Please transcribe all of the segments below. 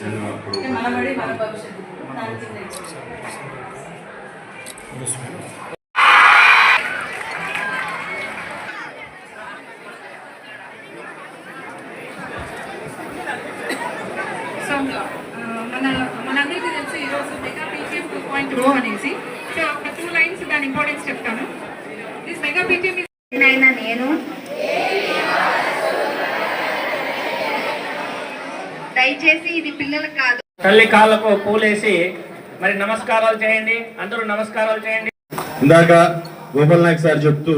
బడి పోయి మనం ఆ, ఫస్ట్ అంటే మన భవిష్యత్తు దాని కింద ఇచ్చేసాం. సో ఆ, మన మనందరికీ తెలుసు ఈరోజు mega PTM two point O అనేసి సో ఒక టూ లైన్స్ దాని ఇంపార్టెన్స్ చెప్తాను దిస్ మెగా పీటీఎం నైనా నేను దయచేసి ఇది పిల్లలకు కాదు. తల్లి కాళ్ళకు పూలేసి మరి నమస్కారాలు చేయండి. అందరూ నమస్కారాలు చేయండి. ఇందాక గోపాల్ నాయక్ సార్ చెప్తూ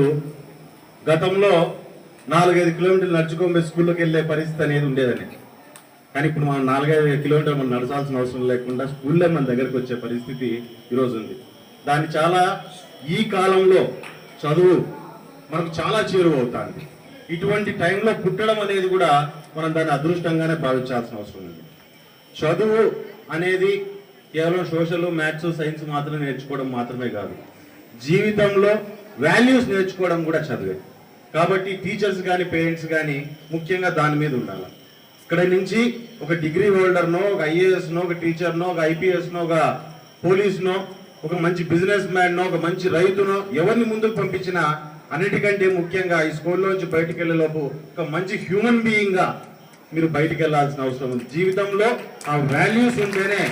గతంలో నాలుగైదు కిలోమీటర్లు నడుచుకొని స్కూల్లోకి వెళ్ళే పరిస్థితి అనేది ఉండేదని. కానీ ఇప్పుడు మనం నాలుగైదు కిలోమీటర్లు మనం నడచాల్సిన అవసరం లేకుండా స్కూల్లే మన దగ్గరకు వచ్చే పరిస్థితి ఈరోజు ఉంది. దాన్ని చాలా ఈ కాలంలో చదువు మనకు చాలా చేరువ అవుతుంది ఇటువంటి టైంలో పుట్టడం అనేది కూడా మనం దాన్ని అదృష్టంగానే భావించాల్సిన అవసరం ఉంది చదువు అనేది కేవలం సోషల్ మ్యాథ్స్ సైన్స్ మాత్రమే నేర్చుకోవడం మాత్రమే కాదు. జీవితంలో వాల్యూస్ నేర్చుకోవడం కూడా చదివే. కాబట్టి టీచర్స్ కానీ పేరెంట్స్ కానీ ముఖ్యంగా దాని మీద ఉండాలి. ఇక్కడ నుంచి ఒక డిగ్రీ హోల్డర్నో ఒక ఐఏఎస్నో ఒక టీచర్నో ఒక ఐపీఎస్నో ఒక పోలీస్నో ఒక మంచి బిజినెస్ మ్యాన్నో ఒక మంచి రైతునో ఎవరిని ముందుకు పంపించినా అన్నిటికంటే ముఖ్యంగా ఈ స్కూల్లోంచి బయటికి వెళ్ళే ఒక మంచి హ్యూమన్ బీయింగ్గా మీరు బయటికి వెళ్ళాల్సిన అవసరం ఉంది. జీవితంలో ఆ వాల్యూస్ ఉంటేనే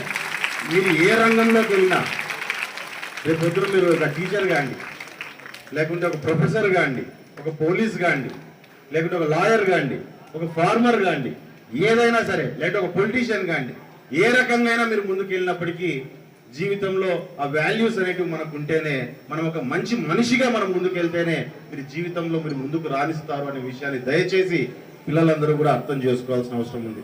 మీరు ఏ రంగంలోకి వెళ్ళినా రేపు పొద్దున మీరు ఒక టీచర్ కాండి లేకుంటే ఒక ప్రొఫెసర్ కాండి ఒక పోలీస్ కాండి లేకుంటే ఒక లాయర్ కాండి ఒక ఫార్మర్ కాండి ఏదైనా సరే లేకపోతే ఒక పొలిటీషియన్ కాండి ఏ రకంగా మీరు ముందుకు వెళ్ళినప్పటికీ జీవితంలో ఆ వాల్యూస్ అనేటివి మనకు ఉంటేనే మనం ఒక మంచి మనిషిగా మనం ముందుకు వెళ్తేనే మీరు జీవితంలో మీరు ముందుకు రాణిస్తారు అనే విషయాన్ని దయచేసి పిల్లలందరూ కూడా అర్థం చేసుకోవాల్సిన అవసరం ఉంది.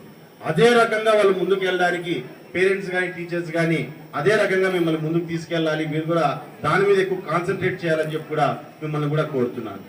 అదే రకంగా వాళ్ళు ముందుకు వెళ్ళడానికి పేరెంట్స్ కానీ టీచర్స్ కానీ అదే రకంగా మిమ్మల్ని ముందుకు తీసుకెళ్ళాలి. మీరు కూడా దాని మీద ఎక్కువ కాన్సన్ట్రేట్ చేయాలని చెప్పి కూడా మిమ్మల్ని కూడా కోరుతున్నాను.